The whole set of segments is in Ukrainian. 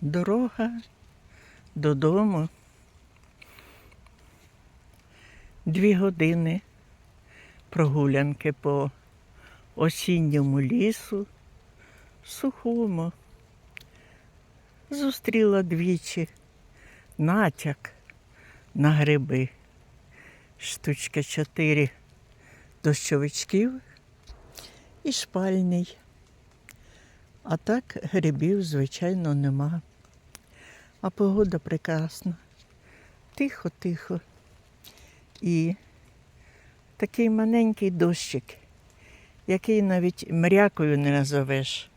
Дорога додому. Дві години прогулянки по осінньому лісу, сухому. Зустріла двічі натяк на гриби. Штучка чотири дощовичків і шпальний. А так грибів, звичайно, нема. А погода прекрасна. Тихо-тихо. І такий маленький дощик, який навіть мрякою не назовеш.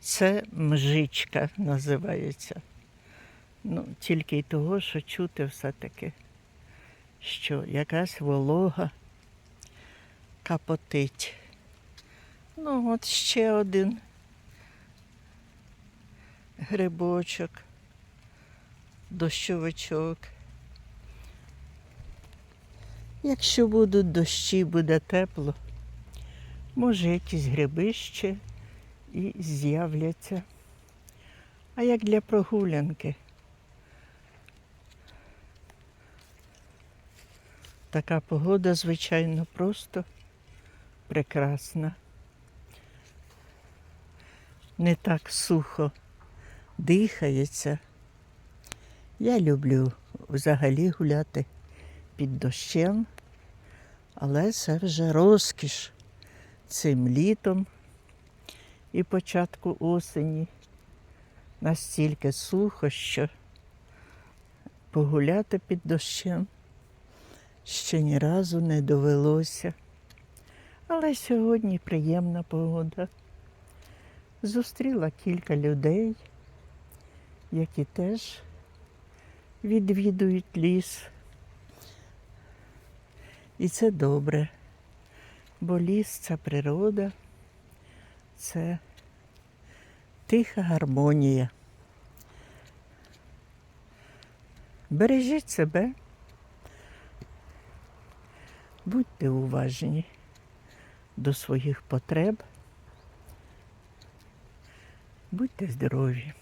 Це мжичка називається. Ну, тільки й того, що чути все-таки, що якась волога капотить. Ну, от ще один грибочок, дощовичок. Якщо будуть дощі, буде тепло, може якісь гриби ще і з'являться. А як для прогулянки? Така погода, звичайно, просто прекрасна. Не так сухо дихається. Я люблю взагалі гуляти під дощем, але це вже розкіш цим літом і початку осені. Настільки сухо, що погуляти під дощем ще ні разу не довелося. Але сьогодні приємна погода. Зустріла кілька людей, які теж відвідують ліс. І це добре, бо ліс це природа, це тиха гармонія. Бережіть себе, будьте уважні до своїх потреб, будьте здорові.